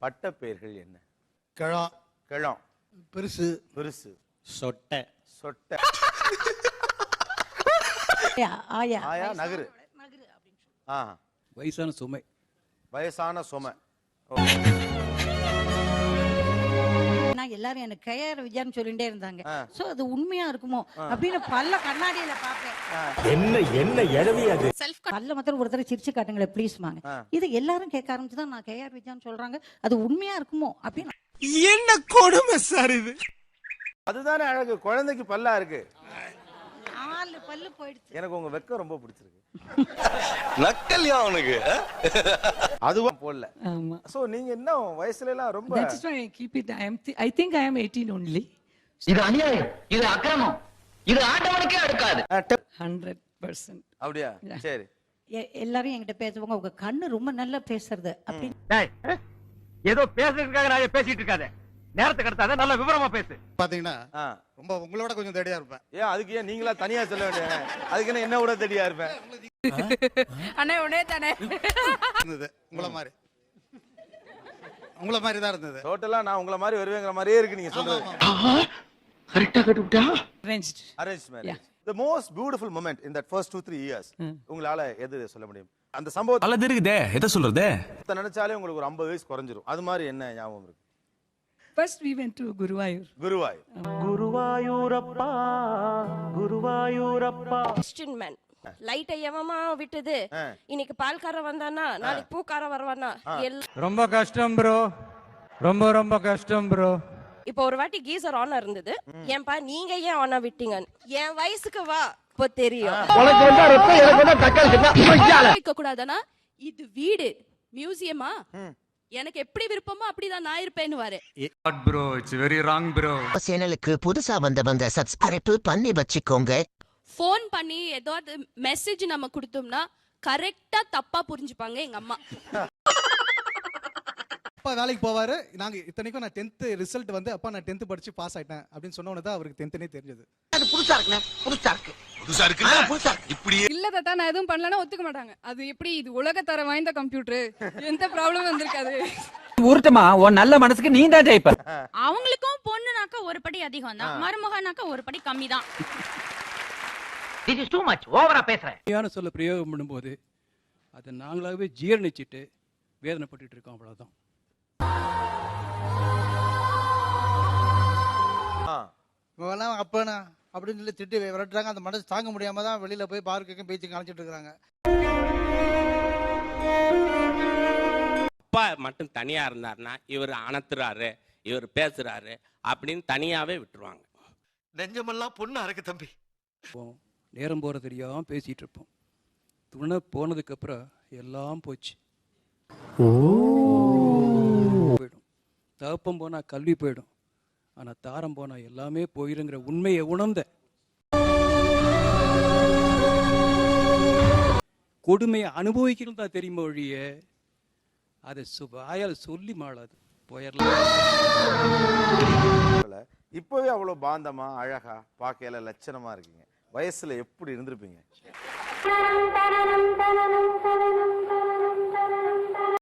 பட்ட பெயர்கள் என்ன? கிழம் கிழம் பெருசு. பெருசு. சொட்டை. சொட்டை. ஆயா ஆயா. ஆயா நகரு. ஆ. வயசான சுமை. வயசான சுமை. நான் எல்லாரும் எனக்கு கையார விஜயான்னு சொல்லிட்டே இருந்தாங்க. சோ அது உண்மையா இருக்குமோ? அப்படின்னு பல்ல கண்ணாடியில பாப்பேன் என்ன என்ன எழவி அது? பல்ல மாத்திரம் ஒருத்தர் சிரிச்சு காட்டுங்களேன் ப்ளீஸ் வாங்க. ஆ. இது எல்லாரும் கேட்க ஆரம்பிச்சு தான் நான் கையார் விஜயான்னு சொல்றாங்க. அது உண்மையா இருக்குமோ? அப்படின்னு என்ன கொடுமை சார் இது? அதுதானே அழகு. குழந்தைக்கு பல்லா இருக்கு. பல்லு போயிடுச்சு. எனக்கு உங்க வெக்கம் ரொம்ப பிடிச்சிருக்கு. நக்கல்யா அவனுக்கு? அதுவும் போடல. ஆமா. சோ நீங்க என்ன வயசுல எல்லாம் ரொம்ப I keep it. I am. Th- I think I am 18 only. இது அநியாயம். இது அக்கிரமம். இது ஆண்டவனுக்கே அடுக்காது. ஆ, டெப். Hundred percent. அப்படியா? சரி. எல்லாரும் என்கிட்ட பேசுவாங்க. உங்க கண்ணு ரொம்ப நல்லா பேசுறது. அப்படின்னு ஏதோ பேசுறதுக்காக நான் பேசிட்டு இருக்காத. நேரத்தை கடத்தாத நல்ல விவரமா பேசு. பாத்தீங்கன்னா ரொம்ப உங்களோட கொஞ்சம் தேடியா இருப்பேன். ஏன் அதுக்கு ஏன் நீங்களா தனியா சொல்ல வேண்டிய? அதுக்கு என்ன என்ன விட தெரியா இருப்பேன்? அண்ணே உடனே தானே. இருந்தது. உங்கள மாதிரி. உங்கள மாதிரி தான் இருந்தது. டோட்டலா நான் உங்கள மாதிரி வருவேங்கிற மாதிரியே இருக்கு நீங்க சொல்றது. கரெக்டா Arranged. Arranged marriage the most beautiful moment in that first two three years உங்களால எது சொல்ல முடியும்? அந்த சம்பவத்தை அல்லது இருக்குதே எதை சொல்றது? நினைச்சாலே உங்களுக்கு ஒரு ஐம்பது வயசு குறைஞ்சிரும். அது மாதிரி என்ன ஞாபகம் இருக்கு? First we went to Guruvayur. குருவாய் கிறிஸ்டியன் மேன் லைட்டை எவமா விட்டது. இன்னைக்கு பால்காரன் வந்தானா நாளைக்கு பூக்காரன் வருவானா ரொம்ப கஷ்டம் ப்ரோ ரொம்ப ரொம்ப கஷ்டம் ப்ரோ இப்போ ஒரு வாட்டி கீசர் ஆனா இருந்தது. ஏன்பா நீங்க ஏன் ஆனா விட்டீங்க என் வயசுக்கு வா இப்போ தெரியும். கூடாதுனா இது வீடு மியூசியமா? எனக்கு எப்படி விருப்பமோ அப்படிதான் நான் இருப்பேன்னு bro it's very wrong bro சேனலுக்கு புதுசா வந்த வந்த சப்ஸ்கிரைப் பண்ணி வச்சுக்கோங்க. ஃபோன் பண்ணி ஏதாவது மெசேஜ் நம்ம கொடுத்தோம்னா கரெக்டா தப்பா புரிஞ்சுப்பாங்க எங்க அம்மா. அப்பா வேலைக்கு போவாரு. நாங்க இத்தனைக்கும் நான் டென்த் ரிசல்ட் வந்து அப்பா நான் டென்த் படிச்சு பாஸ் ஆயிட்டேன் அப்படின்னு சொன்ன உடனே தான் அவருக்கு டென்த்னே தெரிஞ்சது. அது புதுசா இருக்குண்ணே புதுசா இருக்கு. புதுசா இருக்கு. இப்படி இல்ல தாத்தா நான் எதுவும் பண்ணலன்னா ஒத்துக்க மாட்டாங்க. அது எப்படி இது உலக தர வாய்ந்த கம்ப்யூட்டர் எந்த ப்ராப்ளம் வந்திருக்காது. உருட்டுமா உன் நல்ல மனசுக்கு நீ தான் ஜெயிப்ப. அவங்களுக்கும் பொண்ணுனாக்கா ஒரு படி அதிகம் தான் மருமகனாக்கா ஒரு படி கம்மி தான் திஸ் இஸ் டூ மச் ஓவரா பேசுற சரியான சொல்ல பிரயோகம் பண்ணும்போது அதை நாங்களாகவே ஜீரணிச்சிட்டு வேதனைப்பட்டுட்டு இருக்கோம் அவ்வளவுதான். ஆ. இவெல்லாம் அப்பனா? அப்படின்னு சொல்லி திட்டி விரட்டுறாங்க. அந்த மனசு தாங்க முடியாம தான் வெளியில போய் பார்க்குக்கும் பீச்சுக்கு அழைச்சிட்டு இருக்காங்க அப்பா மட்டும் தனியா இருந்தாருன்னா இவர் அணத்துறாரு இவர் பேசுறாரு அப்படின்னு தனியாவே விட்டுருவாங்க. நெஞ்சமெல்லாம் பொண்ணு அறக்கு தம்பி. நேரம் போற தெரியாம பேசிட்டு இருப்போம். துணை போனதுக்கு அப்புறம் எல்லாம் போச்சு. போயிடும். தகப்பம் போனா கல்வி போயிடும். ஆனா தாரம் போனா எல்லாமே போயிருங்கிற உண்மையை உணர்ந்த கொடுமையை அனுபவிக்கணும் தான் தெரியுமா ஒழிய? அதை சு- வாயால் சொல்லி மாளாது. போயிடலாம் இப்பவே அவ்வளவு பாந்தமா அழகா பார்க்கையில லட்சணமா இருக்கீங்க. வயசுல எப்படி இருந்திருப்பீங்க?